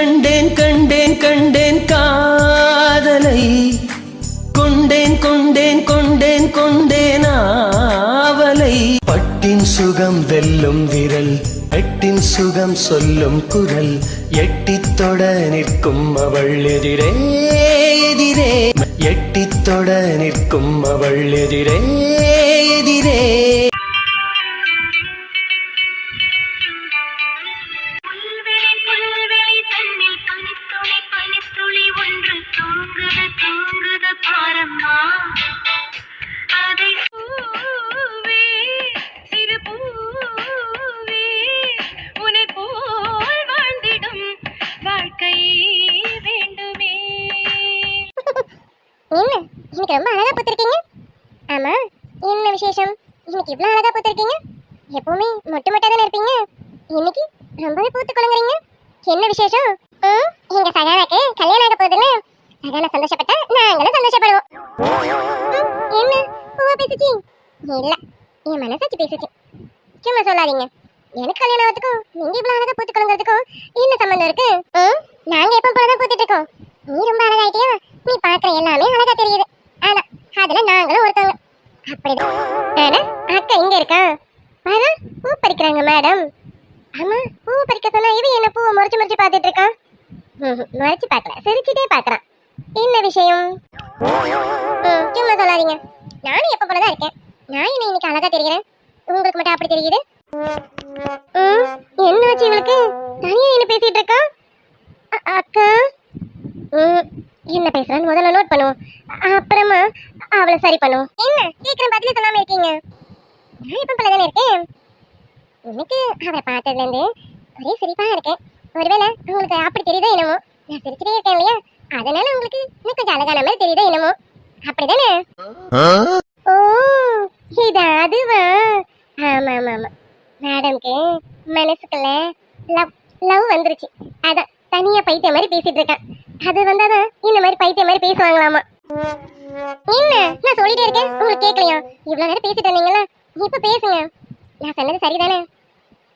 கண்டேன் கண்டேன் கண்டேன் காதலை. கொண்டேன் கொண்டேன் கொண்டேன் கொண்டேன் ஆவலை. பட்டின் சுகம் வெல்லும் விரல் எட்டின் சுகம் சொல்லும் குரல் எட்டித் தொட நிற்கும் அவள் எதிரே. எதிரே. எட்டித் தொட நிற்கும் அவள் எதிரே. எதிரே. எப்பவுமே மொட்டை மொட்டை தானே இருப்பீங்க? இன்னைக்கு ரொம்பவே பூத்து குழங்குறீங்க என்ன விசேஷம்? ம், எங்க சகானாக்கு கல்யாணம் ஆக போகுதுன்னு. சகானா சந்தோஷப்பட்டா நாங்களும் சந்தோஷப்படுவோம். என்ன? பூவா பேசுச்சு? இல்ல என் மனசாச்சு பேசுச்சு. சும்மா சொல்லாதீங்க. எனக்கு கல்யாணம் ஆகிறதுக்கும் நீங்க இவ்வளவு அழகா பூத்து குழங்குறதுக்கும் என்ன சம்மந்தம் இருக்கு? நாங்க எப்ப போலதான் பூத்துட்டு இருக்கோம். நீ ரொம்ப அழகாயிட்டியா? நீ பாக்குற எல்லாமே அழகா தெரியுது. ஆனா அதுல நாங்களும் ஒருத்தவங்க. அப்படிதான். ஆனா, அக்கா இங்க இருக்கா? பாரு பூ பறிக்கிறாங்க மேடம். ஆமா பூ பறிக்க சொன்னா இவன் என்ன பூவை முறைச்சு முறைச்சு பார்த்துட்டு இருக்கான்? முறைச்சு பார்க்கல சிரிச்சுட்டே பார்க்கறான். என்ன விஷயம்? சும்மா சொல்லாதீங்க. நானும் எப்ப போலதான் இருக்கேன். நான் என்ன இன்னைக்கு அழகா தெரிகிறேன்? உங்களுக்கு மட்டும் அப்படி தெரியுது? என்ன ஆச்சு இவளுக்கு? தனியா என்ன பேசிட்டு இருக்கா? அக்கா? ம், என்ன பேசுறான்னு முதல்ல நோட் பண்ணுவோம். அப்புறமா அவளை சரி பண்ணுவோம். என்ன? சீக்கிரம் பதில சொல்லாம இருக்கீங்க. நான் இப்ப தானே இருக்கேன் எனக்கு அவரை பார்த்ததுல இருந்து ஒரே சிரிப்பாக இருக்கேன் ஒருவேளை உங்களுக்கு அப்படி தெரியுதோ என்னமோ? நான் சிரிச்சுட்டே இருக்கேன் இல்லையா? அதனால உங்களுக்கு இன்னும் கொஞ்சம் அழகான மாதிரி தெரியுதோ என்னமோ? அப்படிதானே? ஓ இது அதுவா? ஆமா ஆமா ஆமா மேடம்க்கு மனசுக்குள்ள லவ் லவ் வந்துருச்சு. அதான் தனியா பைத்திய மாதிரி பேசிட்டு இருக்கேன். அது வந்தாதான் இந்த மாதிரி பைத்திய மாதிரி பேசுவாங்களாமா? என்ன? நான் சொல்லிட்டே இருக்கேன். உங்களுக்கு கேட்கலையா இவ்வளவு நேரம் பேசிட்டு இருந்தீங்களா? இப்ப பேசுங்க. நான் சொன்னது சரிதானே?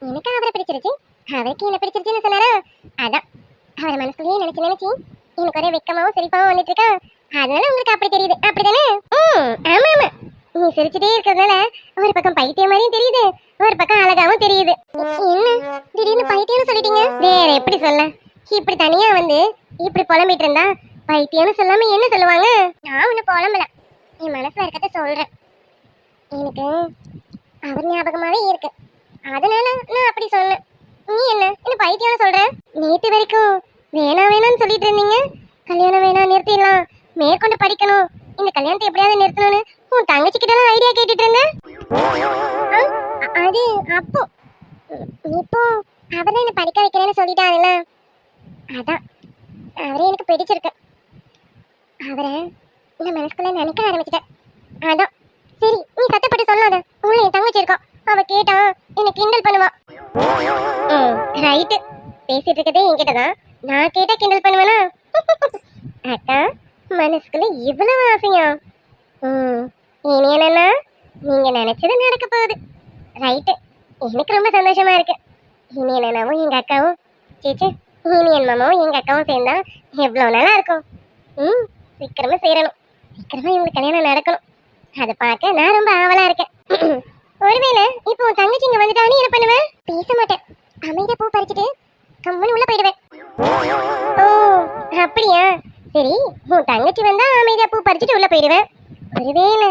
எனக்கு அவரை பிடிச்சிருச்சு. அவருக்கு என்ன பிடிச்சிருச்சுன்னு சொன்னாரா? அதான். அவரை மனசுக்குள்ளேயே நினைச்சு நினைச்சு எனக்கு ஒரே வெக்கமாவும் சிரிப்பாவும் வந்துட்டு இருக்கா? அதனால உங்களுக்கு அப்படி தெரியுது. அப்படிதானே? ம் ஆமா ஆமா. நீ சிரிச்சுட்டே இருக்கிறதுனால ஒரு பக்கம் பைத்தியம் மாதிரியும் தெரியுது. ஒரு பக்கம் அழகாவும் தெரியுது. என்ன? திடீர்னு பைத்தியம்னு சொல்லிட்டீங்க? வேற எப்படி சொல்ல? இப்படி தனியா வந்து இப்படி புலம்பிட்டு இருந்தா பைத்தியம்னு சொல்லாம என்ன சொல்லுவாங்க? நான் ஒண்ணு புலம்பல. என் மனசுல இருக்கத சொல்றேன். எனக்கு அவர் ஞாபகமாவே இருக்கு. அதனால நான் அப்படி சொன்னேன். நீ என்ன? என்ன பைத்தியம் சொல்ற? நேத்து வரைக்கும் வேணாம் வேணாம்னு சொல்லிட்டு இருந்தீங்க. கல்யாணம் வேணாம் நிறுத்திடலாம். மேற்கொண்டு படிக்கணும். இந்த கல்யாணத்தை எப்படியாவது நிறுத்தணும்னு உன் தங்கச்சி கிட்ட எல்லாம் ஐடியா கேட்டுட்டு இருந்தேன் அது அப்போ. இப்போ அவர் என்ன படிக்க வைக்கிறேன்னு சொல்லிட்டாருல்ல அதான். அவரே எனக்கு பிடிச்சிருக்கு. அவரை நான் மனசுக்குள்ள நினைக்க ஆரம்பிச்சிட்டேன். அதான். சரி நீ சத்தப்பட்டு சொல்லாத. உள்ள என் தங்கச்சி இருக்கா. அவ கேட்டா என்ன கிண்டல் பண்ணுவா. ரைட்டு பேசிட்டு இருக்கதே என்கிட்ட தான் நான் கேட்டா கிண்டல் பண்ணுவேனா? அக்கா மனசுக்குள்ள இவ்வளவு ஆசையா? ம் இனி என்னன்னா நீங்க நினைச்சது நடக்க போகுது. ரைட்டு எனக்கு ரொம்ப சந்தோஷமா இருக்கு. இனி என்னன்னாவும் எங்க அக்காவும் சேச்சே இனி என் மாமாவும் எங்க அக்காவும் சேர்ந்தா எவ்வளவு நல்லா இருக்கும். ம் சீக்கிரமா சேரணும். சீக்கிரமா இவங்களுக்கு கல்யாணம் நடக்கணும். அதை பார்க்க நான் ரொம்ப ஆவலா இருக்கேன். ஒருவேளை இப்போ உன் தங்கச்சி இங்க வந்துட்டா நீ என்ன பண்ணுவேன் பேச மாட்டேன். அமைதியா பூ பறிச்சுட்டு கம்முன்னு உள்ள போயிடுவேன். ஓ அப்படியா? சரி உன் தங்கச்சி வந்தா அமைதியா பூ பறிச்சுட்டு உள்ள போயிடுவேன் ஒருவேளை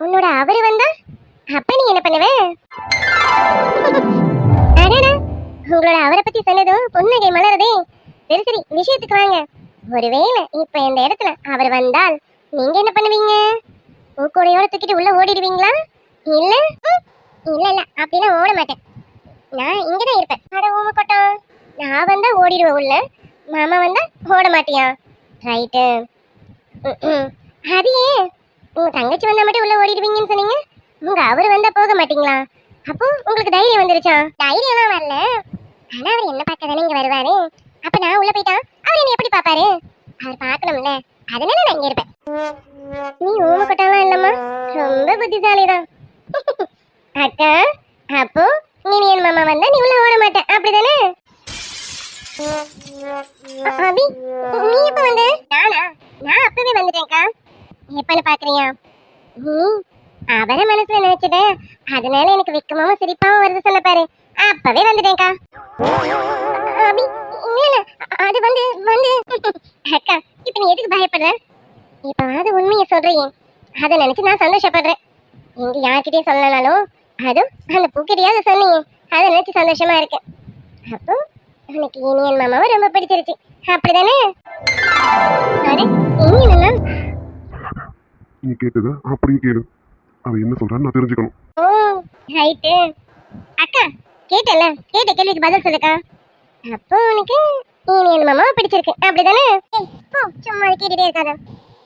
உன்னோட அவரு வந்தா அப்ப நீ என்ன பண்ணுவ? அடடா உங்களோட அவரை பத்தி சொன்னதும் புன்னகை மலருதே. சரி சரி விஷயத்துக்கு வாங்க. ஒருவேளை இப்ப இந்த இடத்துல அவர் வந்தால் நீங்க என்ன பண்ணுவீங்க? பூக்கோடையோட தூக்கிட்டு உள்ள ஓடிடுவீங்களா? இல்ல? இல்ல இல்ல. அப்படிலாம் ஓட மாட்டேன். நான் இங்கதான் இருப்பேன். அட ஊம கொட்டம் நான் வந்தா ஓடிடுவேன் உள்ள. மாமா வந்தா ஓட மாட்டியா? ரைட்டு அது ஏன்? உங்க தங்கச்சி வந்தா மட்டும் உள்ள ஓடிடுவீங்கன்னு சொன்னீங்க. உங்க அவர் வந்தா போக மாட்டீங்களா? அப்போ உங்களுக்கு தைரியம் வந்துருச்சா? தைரியம்லாம் வரல. ஆனா அவர் என்ன பார்க்க தானே இங்க வருவாரு? அப்ப நான் உள்ள போயிட்டா? அவர் என்ன எப்படி பாப்பாரு அவர் பார்க்கணும்ல. அதனால நான் இங்க இருப்பேன். நீ ஊம கொட்டாலாம் இல்லம்மா? ரொம்ப புத்திசாலிதான். அக்கா அப்போ நீ என் மாமா வந்தா நீ உள்ள ஓட மாட்டேன் அப்படிதானே? அபி நீ எப்ப வந்த? நானா? நான் அப்பவே வந்துட்டேன்க்கா எப்பன்னு பாக்குறியா? நீ அவரை மனசுல நினைச்சிட்ட. அதனால எனக்கு வெக்கமாவும் சிரிப்பாவும் வருது சொன்ன பாரு. அப்பவே வந்துட்டேன்க்கா அபி இல்ல அது வந்து வந்து. அக்கா இப்ப நீ எதுக்கு பயப்படுற? இப்ப அது உண்மையை சொல்றியே அதை நினைச்சு நான் சந்தோஷப்படுறேன். எங்க யார்கிட்டயும் சொல்லனாலும் அதுவும் அந்த பூக்கிட்டையாவது சொன்னீங்க. அதை நினைச்சு சந்தோஷமா இருக்கேன் அப்போ உனக்கு இனியன் மாமாவை ரொம்ப பிடிச்சிருச்சு. அப்படிதானே? அடே இனியனா நீ கேட்டது அப்படியே கேளு. அவ என்ன சொல்றான்னு நான் தெரிஞ்சுக்கணும். ஓ ரைட்டு அக்கா கேட்டல கேட்ட கேள்விக்கு பதில் சொல்லுக்கா. அப்போ உனக்கு இனியன் மாமாவை பிடிச்சிருக்கு. அப்படிதானே? ஏய் போ சும்மா கேட்டுட்டே இருக்காத.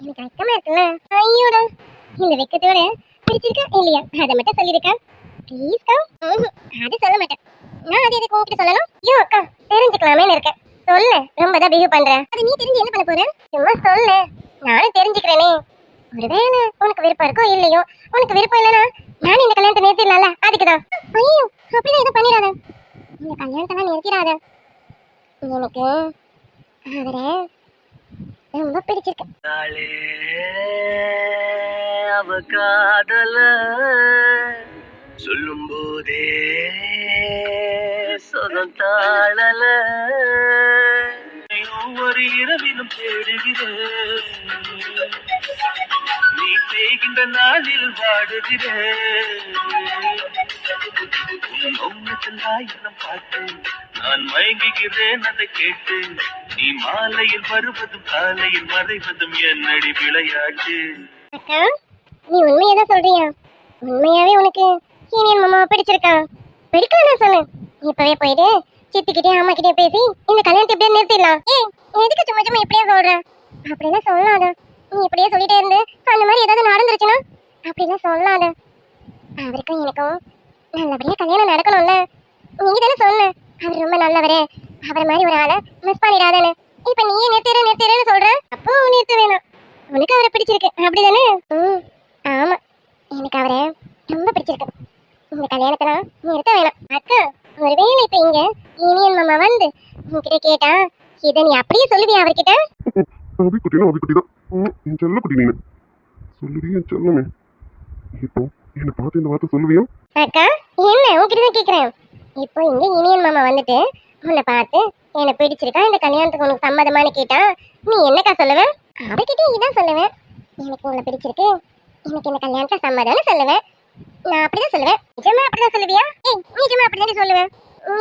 எனக்கு அக்கமா இருக்குல்ல? ஐயோடா. இந்த வெக்கத்தோட பிடிச்சிருக்கா இல்லையா? அதை மட்டும் சொல்லிருக்கா. ப்ளீஸ்க்கா அது சொல்ல மாட்டேன். நான் அது எதுக்கு உங்ககிட்ட சொல்லணும்? ஐயோ அக்கா தெரிஞ்சுக்கலாமே இருக்கேன். சொல்லு ரொம்ப தான் பிஹேவ் பண்ற. அது நீ தெரிஞ்சு என்ன பண்ண போற? சும்மா சொல்லு. நானும் தெரிஞ்சுக்கிறேனே. ஒருவேளை உனக்கு விருப்பம் இருக்கோ இல்லையோ உனக்கு விருப்பம் இல்லைன்னா நானும் இந்த கல்யாணத்தை நிறுத்திடலாம்ல? அதுக்குதான். ஐயோ அப்படிதான் எதுவும் பண்ணிடாத. இந்த கல்யாணத்தெல்லாம் நிறுத்திடாத. எனக்கு அவரை ரொம்ப பிடிச்சிருக்கு. அவ காதல சொல்லும் போதே சொதம் தாழல. ஒவ்வொரு இரவிலும் தேடுகிறேன் நீ செய்கின்ற நாளில் வாடுகிறேன் மௌனத்தில் ஆயிரம் பாட்டு நான் மயங்குகிறேன் அதை கேட்டு நீ மாலையில் வருவதும் காலையில் மறைவதும் என்னடி விளையாட்டு. அக்கா நீ உண்மையை தான் சொல்றியா? உண்மையாவே உனக்கு சீனியன் மாமாவை பிடிச்சிருக்கா? பிடிக்கலன்னு சொல்லு இப்பவே போயிட்டு சித்திக்கிட்டே அம்மா கிட்டே பேசி இந்த கல்யாணத்தை எப்படியா நிறுத்திடலாம். ஏ எதுக்கு சும்மா சும்மா இப்படியே சொல்ற? அப்படிலாம் சொல்லாத. நீ இப்படியே சொல்லிட்டே இருந்து அந்த மாதிரி ஏதாவது நடந்துருச்சுன்னா? அப்படிலாம் சொல்லாத. அவருக்கும் எனக்கும் நல்லபடியா கல்யாணம் நடக்கணும்ல. நீங்க தானே சொன்ன. அவர் ரொம்ப நல்லவரு. அவரை மாதிரி ஒரு ஆளை மிஸ் பண்ணிடாதேன்னு. இப்ப நீயே நிறுத்திடு நிறுத்திடுன்னு சொல்ற? அப்போ நிறுத்த வேணாம். உனக்கு அவரை பிடிச்சிருக்கு. அப்படிதானே? ம். ஆமா. எனக்கு அவரை ரொம்ப பிடிச்சிருக்கு. இந்த கல்யாணத்தெல்லாம் நிறுத்த வேணாம். அக்கா ஒருவேளை இப்ப இங்க இனியன் மாமா வந்து உன்கிட்ட கேட்டா இதை நீ அப்படியே சொல்லுவியா அவர்கிட்ட? அவி குட்டி தான் ம், என் செல்ல குட்டி நீனு. சொல்லுவியா என் செல்லமே. இப்போ என்னை பார்த்து இந்த வார்த்தை சொல்லுவியா? அக்கா என்ன? உன்கிட்ட தான் கேக்குறேன். இப்போ இங்க இனியன் மாமா வந்துட்டு உன்னை பார்த்து என்ன பிடிச்சிருக்கா? இந்த கல்யாணத்துக்கு உனக்கு சம்மதமானு கேட்டா நீ என்னக்கா சொல்லுவ? அவர்கிட்ட இதான் சொல்லுவேன் எனக்கு உங்களை பிடிச்சிருக்கு. எனக்கு இந்த கல்யாணத்தை சம்மதம்னு சொல்லுவேன் நான் அப்படிதான் சொல்லுவேன் நிஜமா அப்படிதான் சொல்லுவியா? ஏய் நிஜமா அப்படிதான் சொல்லுவேன்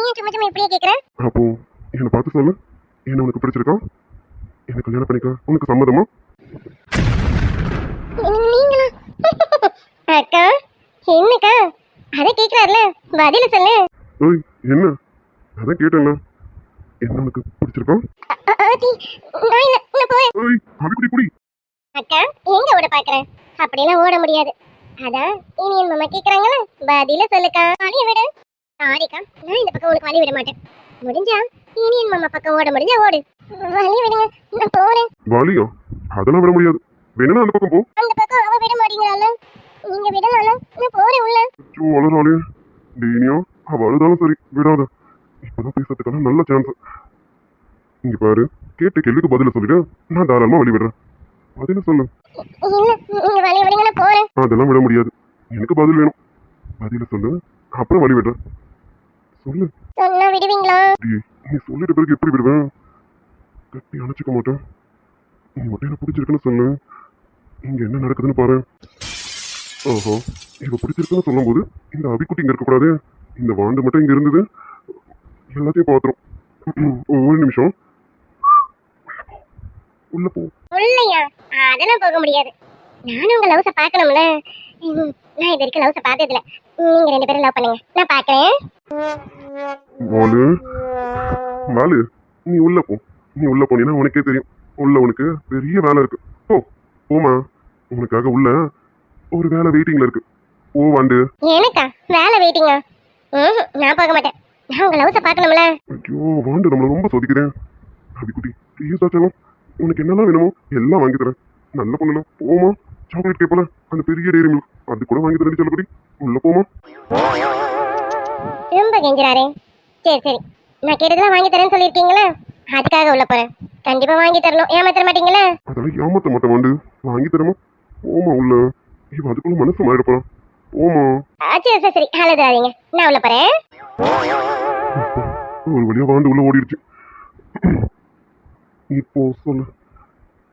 நீ சும்மா சும்மா இப்படியே கேக்குற? அப்போ என்னை பார்த்து சொல்லு. என்ன உனக்கு பிடிச்சிருக்கா? என்ன கல்யாணம் பண்ணிக்க உனக்கு சம்மதமா? நீங்களா? அக்கா என்னக்கா? அதை கேக்குறாருல. பதில சொல்லு. ஓய் என்ன? அதான் கேட்டேன்ல. என்ன உனக்கு பிடிச்சிருக்கா? அ- ஆத்தி, நான் இல்ல நான் போறேன் ஓய் அவி குட்டி குடி. அக்கா எங்க ஓட பாக்குறேன் அப்படிலாம் ஓட முடியாது. அதான் இனியன் மாமா கேக்குறாங்களா பதில சொல்லுக்கா. வழிய விடு. சாரிக்கா நான் இந்த பக்கம் உனக்கு வழி விட மாட்டேன். முடிஞ்சா இனியன் மாமா பக்கம் ஓட முடிஞ்சா ஓடு. வழி விடுங்க நான் போறேன். வாலியா அதெல்லாம் விட முடியாது. வேணும்னா அந்த பக்கம் போ. அந்த பக்கம் அவ விட மாட்டீங்களால நீங்க விடலாம்ல நான் போறேன் உள்ள. ஐயோ அவ அழுதாலும் சரி விடாத. இப்பதான் பேசுறதுக்கான நல்ல சான்ஸ் இங்க பாரு கேட்ட கேள்விக்கு பதில சொல்லிடு. நான் தாராளமா வழி விடுறேன். பதில சொல்லு? அதெல்லாம் விட முடியாது. எனக்கு பதில் வேணும். பதில சொல்லு அப்புறம் வழி விடுறேன். சொல்லு. நீ சொல்லிட்ட பிறகு எப்படி விடுவேன்? கட்டி அணைச்சிக்க மாட்டேன். நீ மட்டும் என்ன பிடிச்சிருக்குன்னு சொல்லு. இங்க என்ன நடக்குதுன்னு பாரு. ஓஹோ இவ பிடிச்சிருக்குன்னு சொல்லும்போது இந்த அபிக்குட்டி இங்க இருக்கக்கூடாது. இந்த வாண்டு மட்டும் இங்க இருந்தது. எல்லாத்தையும் பாத்துரும் ஒரு நிமிஷம் உள்ள போ. உள்ளையா அதெல்லாம் போக முடியாது. நானும் உங்க லவ்ஸ பார்க்கணும்ல. நான் இது வரைக்கும் லவ்ஸ பார்த்ததில்ல. நீங்க ரெண்டு பேரும் லவ் பண்ணுங்க. நான் பார்க்கறேன். வாலு. வாலு நீ உள்ள போ. நீ உள்ள போனீங்கன்னா உனக்கே தெரியும். உள்ள உனக்கு பெரிய வேலை இருக்கு. போ. போமா உனக்காக உள்ள ஒரு வேலை வெயிட்டிங்ல இருக்கு. ஓ வாண்டு. எனக்கா? வேலை வெயிட்டிங்கா நான் போக மாட்டேன். நான் உங்க லவ்ஸ பார்க்கணும்ல. ஐயோ வாண்டு நம்மள ரொம்ப சோதிக்கிறேன். அபிக்குட்டி ப்ளீஸ் ஆச்சலம் உனக்கு என்னெல்லாம் வேணுமோ எல்லாம் வாங்கி தரேன். நல்ல பொண்ணுல போமா சாக்லேட் கேப்பல அந்த பெரிய டேரி மில்க் அது கூட வாங்கி தரேன் சொல்லப்படி உள்ள போமா ரொம்ப கெஞ்சுறாரே. சரி சரி. நான் கேட்டதெல்லாம் வாங்கி தரேன்னு சொல்லியிருக்கீங்களே? அதுக்காக உள்ள போறேன். கண்டிப்பா வாங்கி தரணும். ஏமாத்தர மாட்டீங்களா? அதெல்லாம் ஏமாத்த மாட்டேன் வாண்டு. வாங்கி தரமா போமா உள்ள. இவன் அதுக்குள்ள மனசு மாறிட போறான் ஆ, சரி சரி சரி அழுதாதீங்க. நான் உள்ள போறேன். ஒரு வழியா வாண்டு உள்ள ஓடிடுச்சு. இப்போ சொல்லு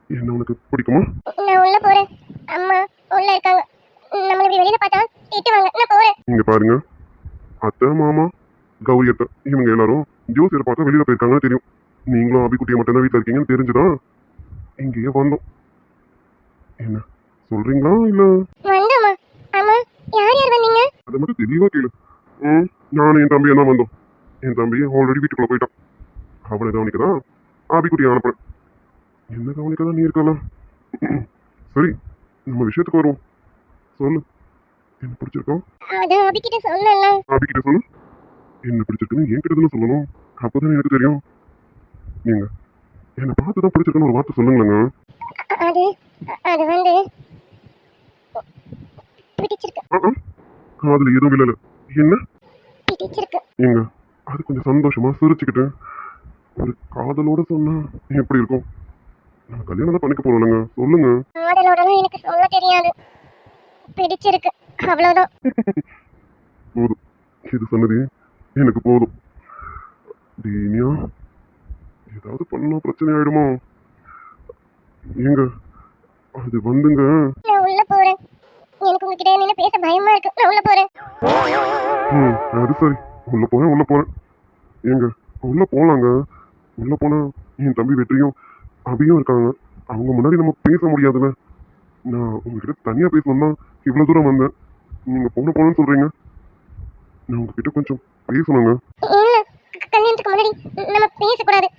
என்ன உனக்கு பிடிக்குமா? நான் உள்ள போறேன். அம்மா உள்ள இருக்காங்க. நம்மள இப்படி வெளியில பார்த்தா திட்டுவாங்க. நான் போறேன். இங்க பாருங்க. அத்தை மாமா கௌரி அத்தை இவங்க எல்லாரும் ஜோசியரை பார்க்க வெளியில போயிருக்காங்கன்னு தெரியும். நீங்களும் அபிக்குட்டியை மட்டும் தான் வீட்டில் இருக்கீங்கன்னு தெரிஞ்சுதான் இங்கேயே வந்தோம். என்ன சொல்றீங்களா இல்ல? யார் யார் வந்தீங்க? அதை மட்டும் தெளிவா கேளு. ம் நானும் என் தம்பியை தான் வந்தோம். என் தம்பி ஆல்ரெடி வீட்டுக்குள்ள போயிட்டான். அவனை கவனிக்க தான் ஆபிக்குட்டியை அனுப்புறேன். என்ன கவனிக்க தான் நீ இருக்கலாம் சரி நம்ம விஷயத்துக்கு வருவோம். சொல்லு. என்ன பிடிச்சிருக்கோம் அது அபிக்கிட்ட சொல்லல. ஆபிக்கிட்ட சொல்லு. என்ன பிடிச்சிருக்குன்னு என்கிட்ட தானே சொல்லணும். அப்போதான் எனக்கு தெரியும். நீங்க என்னை பார்த்து தான் பிடிச்சிருக்குன்னு ஒரு வார்த்தை சொல்லுங்களேங்க. அது அது வந்து பிடிச்சிருக்கு. காதுல எதுவும் விழல. என்ன? பிடிச்சிருக்கு. ஏங்க அது கொஞ்சம் சந்தோஷமா சிரிச்சுக்கிட்டு ஒரு காதலோட சொன்னா எப்படி இருக்கும்? நம்ம கல்யாணம் தான் பண்ணிக்க போறோம்லங்க சொல்லுங்க. மாடலோடலாம் எனக்கு சொல்ல தெரியாது. பிடிச்சிருக்கு. அவ்வளவுதான். போதும். இது சொன்னது எனக்கு போதும். தீனியா ஏதாவது பண்ணா பிரச்சனை ஆயிடுமோ? ஏங்க அது வந்துங்க நான் உள்ள போறேன் எனக்கு உங்ககிட்ட நின்று பேச பயமா இருக்கு. நான் உள்ள போறேன். ம் அது சரி உள்ள போறேன் உள்ள போறேன். ஏங்க உள்ள போலாங்க. உள்ள போனா என் தம்பி வெற்றியும் அபியும் இருக்காங்க. அவங்க முன்னாடி நம்ம பேச முடியாதுல்ல. நான் உங்ககிட்ட தனியா பேசணும் தான் இவ்வளவு தூரம் வந்தேன். நீங்க போன போனேன்னு சொல்றீங்க. நான் உங்ககிட்ட கொஞ்சம் பேசணுங்க. கல்யாணத்துக்கு முன்னாடி நம்ம பேசக்கூடாது.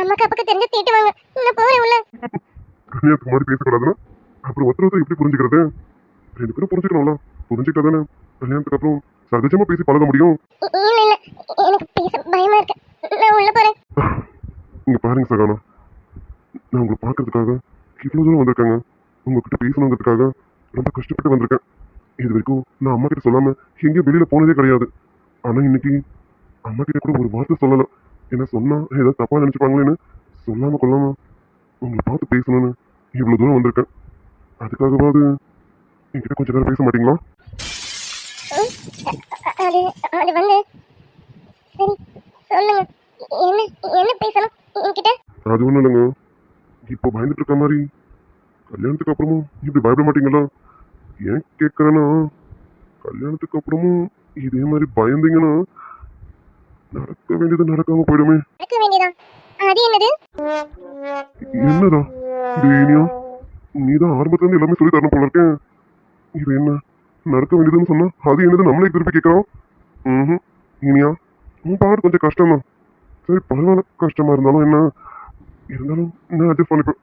அம்மாக்கு அப்பாக்கு தெரிஞ்சு திட்டுவாங்க. நான் போறேன் உள்ள. கல்யாணத்துக்கு முன்னாடி பேசக்கூடாதுன்னா? அப்புறம் ஒருத்தர் ஒருத்தர் எப்படி புரிஞ்சுக்கிறது? ரெண்டு பேரும் புரிஞ்சுக்கணும்ல. புரிஞ்சுக்கிட்டா தானே கல்யாணத்துக்கு அப்புறம் சகஜமா பேசி பழக முடியும். எனக்கு பேச பயமா இருக்கு. நான் உள்ள போறேன். இங்க பாருங்க சகானா. நான் உங்களை பார்க்கறதுக்காக இவ்வளவு தூரம் வந்திருக்கேங்க. உங்ககிட்ட பேசணுங்கிறதுக்காக ரொம்ப கஷ்டப்பட்டு வந்திருக்கேன். இது வரைக்கும் நான் அம்மா கிட்ட சொல்லாம எங்கேயும் வெளியில போனதே கிடையாது. ஆனா இன்னைக்கு அம்மா கிட்ட கூட ஒரு வார்த்தை சொல்லல. என்ன சொன்னா ஏதாவது தப்பா நினைச்சுப்பாங்களேன்னு சொல்லாம கொள்ளாம உங்களை பார்த்து பேசணும்னு இவ்வளவு தூரம் வந்திருக்கேன். அதுக்காகவாவது என்கிட்ட கொஞ்ச நேரம் பேச மாட்டீங்களா? அது அது வந்து சரி சொல்லுங்க. என்ன என்ன பேசணும் என்கிட்ட? அது ஒண்ணும் இல்லைங்க. இப்போ பயந்துட்டு இருக்க மாதிரி கல்யாணத்துக்கு அப்புறமும் இப்படி பயப்பட மாட்டீங்களா? ஏன் கேட்கறேன்னா கல்யாணத்துக்கு அப்புறமும் இதே மாதிரி பயந்தீங்கன்னா நடக்க வேண்டியது நடக்காம போயிடுமே. நடக்க வேண்டியதான் அது என்னது? என்னடா டேனியா நீதான் ஆரம்பத்துல இருந்து எல்லாமே சொல்லி தரணும் போல இருக்கேன் இது என்ன? நடக்க வேண்டியதுன்னு சொன்னா அது என்னது நம்மளே திருப்பி கேட்கறோம்? ம் இனியா உன் பாடு கொஞ்சம் கஷ்டம் தான் சரி பரவாயில்ல. கஷ்டமா இருந்தாலும் என்ன? இருந்தாலும் நான் அட்ஜஸ்ட் பண்ணிப்பேன்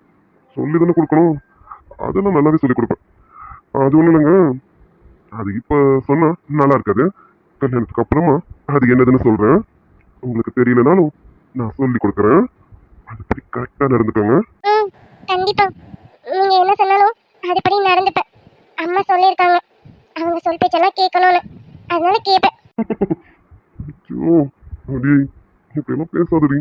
சொல்லி தானே கொடுக்கணும். அதெல்லாம் நல்லாவே சொல்லி கொடுப்பேன். அது ஒன்றும் இல்லைங்க. அது இப்போ சொன்னால் நல்லா இருக்காது. கல்யாணத்துக்கு அப்புறமா அது என்னதுன்னு சொல்கிறேன் உங்களுக்கு தெரியலனாலும் நான் சொல்லி கொடுக்குறேன். அதுபடி கரெக்டாக நடந்துக்கோங்க. ம் கண்டிப்பா. நீங்க என்ன சொன்னாலும் அதுபடி நடந்துப்பேன். அம்மா சொல்லியிருக்காங்க. அவங்க சொல் பேச்செல்லாம் கேட்கணும்னு. அதனால கேட்பேன் ஐயோ அடி இப்படியெல்லாம் பேசாதடி.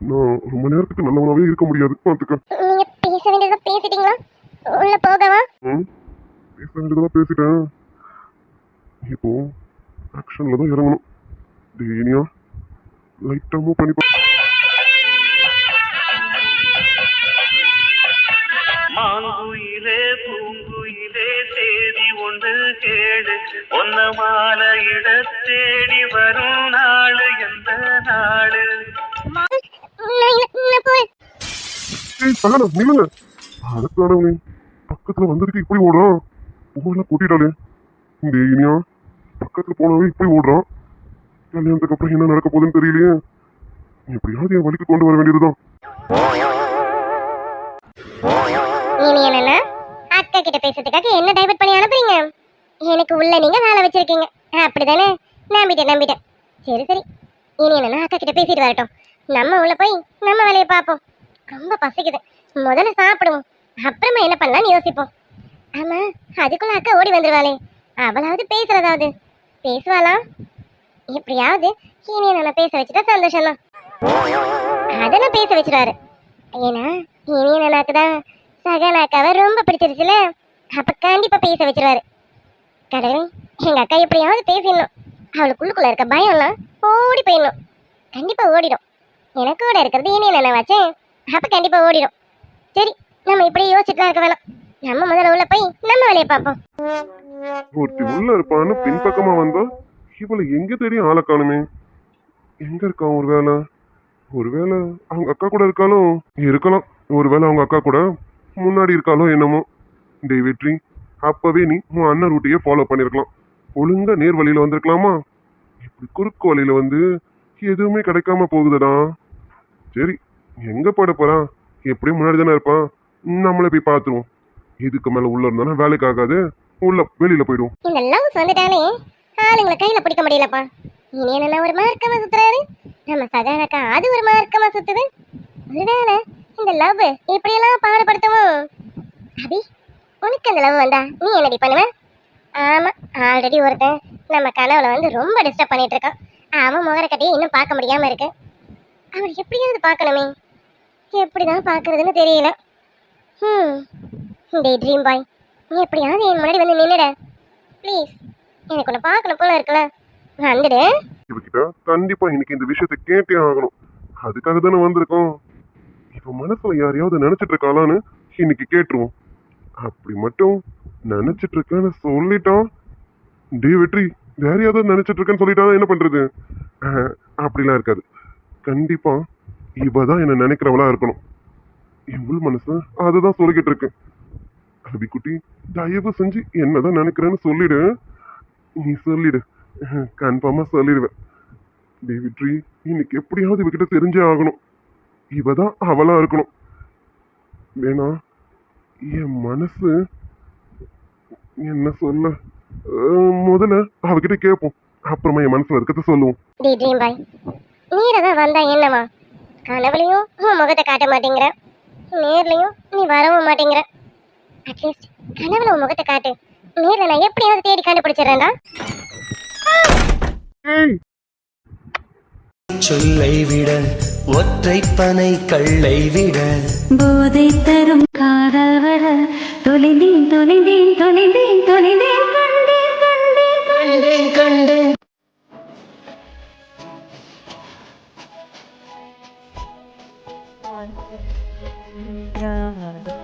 நான் ரொம்ப நேரத்துக்கு நல்லவனாவே இருக்க முடியாது. பார்த்துக்க நீங்க பேச வேண்டியதை பேசிட்டீங்களா? உள்ள போகவா? பேச வேண்டியதெல்லாம் பேசிட்டேன். இப்போ ஆக்ஷனில் தான் இறங்கணும். டேனியா லைட்டாக மூவ் பண்ணி மாங்குயிலே ஒன்ன மாலையிட தேடி வரும் நாடு எந்த ஏய் சகனா நில்லுங்க. அதுக்கானவனே பக்கத்தில் வந்ததுக்கு இப்படி ஓடுறான் பக்கத்தில் இப்படி ஓடுறான். கல்யாணத்துக்கு அப்புறம் என்ன நடக்க போகுதுன்னு தெரியலையே. எப்படியாவது என் வழிக்கு கொண்டு வர வேண்டியதுதான். அக்கா கிட்ட பேசுறதுக்காக என்ன டைவர்ட் பண்ணி அனுப்புறீங்க? எனக்கு உள்ள நீங்க வேலை வச்சிருக்கீங்க. அப்படிதானே? நம்பிட்டேன் நம்பிட்டேன். சரி சரி. இனி என்ன அக்கா கிட்ட பேசிட்டு வரட்டும். நம்ம உள்ள போய் நம்ம வேலையை பார்ப்போம். ரொம்ப பசிக்குது. முதல்ல சாப்பிடுவோம். அப்புறமா என்ன பண்ணலாம்னு யோசிப்போம். ஆமா அதுக்குள்ள அக்கா ஓடி வந்துருவாளே. அவளாவது பேசுறதாவது. பேசுவாளா? எப்படியாவது இனிய நம்ம பேச வச்சுட்டா சந்தோஷம் தான் அதெல்லாம் பேச வச்சிருவாரு. ஏன்னா இனிய நானாக்கு தான் சகனாக்காவை ரொம்ப பிடிச்சிருச்சுல அப்ப கண்டிப்பா பேச வச்சிருவாரு. கடவுளே எங்கள் அக்கா எப்படியாவது பேசிடணும். அவளுக்குள்ளுக்குள்ளே இருக்க பயம்லாம் ஓடி போயிடணும். கண்டிப்பாக ஓடிடும். எனக்கு கூட இருக்கிறது இனி நான் வச்சேன் அப்போ கண்டிப்பாக ஓடிடும். சரி நம்ம இப்படி யோசிச்சுட்டுலாம் இருக்க வேணாம். நம்ம முதல்ல உள்ள போய் நம்ம வேலையை பார்ப்போம். ஒருத்தி உள்ள இருப்பான்னு பின்பக்கமா வந்தா இவளை எங்க தெரியும் ஆளை காணுமே? எங்க இருக்கான் ஒருவேளை ஒருவேளை அவங்க அக்கா கூட இருக்காலும் இருக்கலாம். ஒருவேளை அவங்க அக்கா கூட முன்னாடி இருக்காலோ என்னமோ. டேய் வெற்றி அப்பவே நீ உன் அண்ணன் ரூட்டையே ஃபாலோ பண்ணியிருக்கலாம் ஒழுங்கா நேர் வழியில வந்திருக்கலாமா? இப்படி குறுக்கு வழியில வந்து எதுவுமே கிடைக்காம போகுதுடா. சரி எங்க போட போறான் எப்படியும் முன்னாடி தானே இருப்பான் நம்மளே போய் பார்த்துருவோம். இதுக்கு மேல உள்ள இருந்தானா வேலைக்கு ஆகாது. உள்ள வெளியில போயிடுவோம். இந்த லவ்ஸ் வந்துட்டானே. ஆளுங்களை கையில பிடிக்க முடியலப்பா. இனி என்ன ஒரு மார்க்கமா சுத்துறாரு நம்ம சகானக்கா அது ஒரு மார்க்கமா சுத்துது ஒருவேளை இந்த லவ் இப்படியெல்லாம் பாடுபடுத்துமோ? அபி உனக்கு அந்த லவ் வந்தா நீ என்னடி பண்ணுவ? ஆமா ஆல்ரெடி ஒருத்தன் நம்ம கனவுல வந்து ரொம்ப டிஸ்டர்ப் பண்ணிட்டு இருக்கான். அவன் முகர கட்டியை இன்னும் பார்க்க முடியாம இருக்கு. அவர் எப்படியாவது பார்க்கணுமே. எப்படிதான் பார்க்கறதுன்னு தெரியல. ம் டே ட்ரீம் பாய் நீ எப்படியாவது என் முன்னாடி வந்து நின்னுட ப்ளீஸ் எனக்கு உன்னை பார்க்கணும் போல இருக்குல்ல. வந்துடு. இவகிட்ட கண்டிப்பா இன்னைக்கு இந்த விஷயத்தை கேட்டே ஆகணும். அதுக்காக தானே வந்திருக்கோம். இப்போ மனசுல யாரையாவது நினைச்சிட்டு இருக்காளான்னு இன்னைக்கு கேட்டுருவோம். அப்படி மட்டும் நினைச்சிட்டு இருக்கேன்னு சொல்லிட்டான். டே வெற்றி வேற யாராவது நினைச்சிட்டு இருக்கேன்னு சொல்லிட்டானா என்ன பண்றது? அப்படிலாம் இருக்காது. கண்டிப்பா இவ தான் என்ன நினைக்கிறவளா இருக்கணும். என் உள் மனசு அதுதான் சொல்லிக்கிட்டு இருக்கேன் அபிக்குட்டி தயவு செஞ்சு என்னதான் நினைக்கிறேன்னு சொல்லிடு. நீ சொல்லிடு. கன்ஃபார்மா சொல்லிடுவேன். தேவிட்ரி இன்னைக்கு எப்படியாவது இவகிட்ட தெரிஞ்சே ஆகணும். இவ தான் அவளா இருக்கணும். வேணா என் மனசு என்ன சொல்ல? முதல்ல அவகிட்ட கேட்போம் அப்புறமா என் மனசுல இருக்கிறத சொல்லுவோம். டி ட்ரீம் பாய் நீரை தான் வந்தா என்னவா கனவுலையும் உன் முகத்தை காட்ட மாட்டேங்கிற. நேர்லையும் நீ வரவும் மாட்டேங்கிற. அட்லீஸ்ட் கனவுல உன் முகத்தை காட்டு. நேர்ல நான் எப்படியாவது தேடி கண்டுபிடிச்சிடுறேன்டா. சொல்லை விட ஒற்றைப்பனை கள்ளை விட போதை தரும் காதல் வர தொலைந்தேன் தொலைந்தேன் தொலைந்தேன் தொலைந்தேன் கண்டேன் கண்டேன் கண்டேன். கண்டேன் இளையவனின்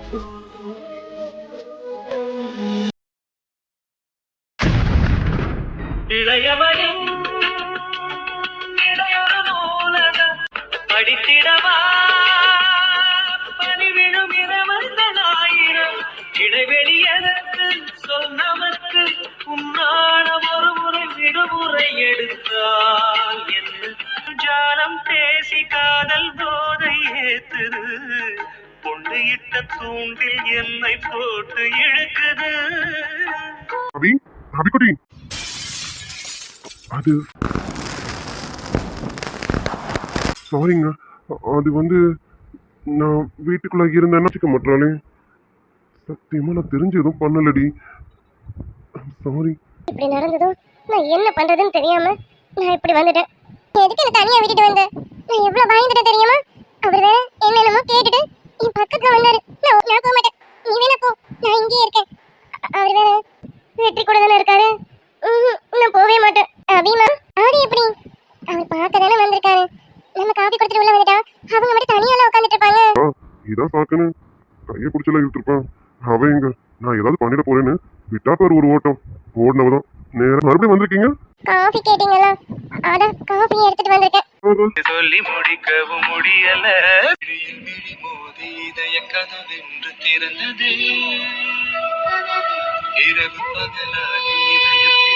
எடுத்தால் என்ன ஜாலம் பேசி காதல் போதை ஏத்துது. பொண்டு இட்ட தூண்டில் என்னை போட்டு இழுக்குது. அபி அபிக்குட்டி அது. சாரிங்க அது வந்து நான் வீட்டுக்குள்ள இருந்தேன்னு வச்சுக்க மாட்டாளே. சத்தியமா நான் தெரிஞ்சு எதுவும் பண்ணலடி. சாரி இப்படி நடந்ததும் நான் என்ன பண்றதுன்னு தெரியாம நான் இப்படி வந்துட்டேன். எதுக்கு என்ன தனியா விட்டுட்டு வந்த? நான் எவ்வளவு பயந்துட்டேன் தெரியுமா? அவர் வேற என்னென்னமோ கேட்டுட்டு என் பக்கத்துல வந்தாரு. நான் நான் போக மாட்டேன். நீ வேணா போ. நான் இங்கேயே இருக்கேன். அவர் வேற வெற்றி கூட தானே இருக்காரு. நான் போவே மாட்டேன். அபிமா அது எப்படி? அவர் பார்க்க தானே வந்திருக்காரு. நம்ம காபி கொடுத்துட்டு உள்ள வந்துட்டா? அவங்க மட்டும் தனியால உட்காந்துட்டு இருப்பாங்க. இதான் சாக்குன்னு. கையை பிடிச்சல இழுத்துருப்பான் அவன் எங்க? நான் ஏதாவது பண்ணிட போறேன்னு. விட்டா பேர் ஒரு ஓட்டம். ஓடினவதான். நேரம் மறுபடியும் வந்திருக்கீங்க? காஃபி கேட்டீங்களா அதான் காஃபி எடுத்துட்டு வந்திருக்கேன். சொல்லி முடிக்கவும் முடியல. விழி மோதி இதய கதவென்று திறந்ததே. இரவு பகலாகி இதயம்